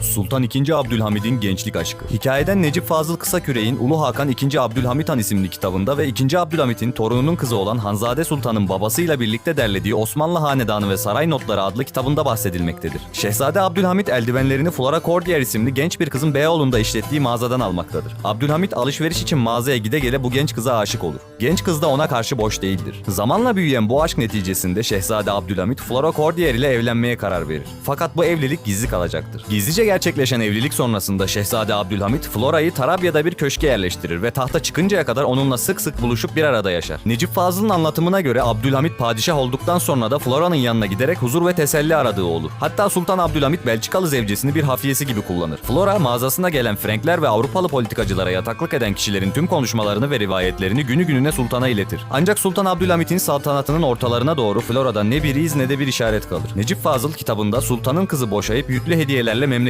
Sultan II. Abdülhamid'in gençlik aşkı. Hikayeden Necip Fazıl Kısaküre'in Ulu Hakan II. Abdülhamit Han isimli kitabında ve 2. Abdülhamit'in torununun kızı olan Hanzade Sultan'ın babasıyla birlikte derlediği Osmanlı Hanedanı ve Saray Notları adlı kitabında bahsedilmektedir. Şehzade Abdülhamit eldivenlerini Flora Cordier isimli genç bir kızın Beyoğlu'nda işlettiği mağazadan almaktadır. Abdülhamit alışveriş için mağazaya gide gele bu genç kıza aşık olur. Genç kız da ona karşı boş değildir. Zamanla büyüyen bu aşk neticesinde Şehzade Abdülhamit Flora Cordier ile evlenmeye karar verir. Fakat bu evlilik gizli kalacaktır. Gizlice gerçekleşen evlilik sonrasında Şehzade Abdülhamit Flora'yı Tarabya'da bir köşke yerleştirir ve tahta çıkıncaya kadar onunla sık sık buluşup bir arada yaşar. Necip Fazıl'ın anlatımına göre Abdülhamit padişah olduktan sonra da Flora'nın yanına giderek huzur ve teselli aradığı olur. Hatta Sultan Abdülhamit Belçikalı zevcesini bir hafiyesi gibi kullanır. Flora mağazasına gelen Frankler ve Avrupalı politikacılara yataklık eden kişilerin tüm konuşmalarını ve rivayetlerini günü gününe sultana iletir. Ancak Sultan Abdülhamit'in saltanatının ortalarına doğru Flora'da ne bir iz ne de bir işaret kalır. Necip Fazıl kitabında sultanın kızı boşayıp yüklü hediyelerle memleketine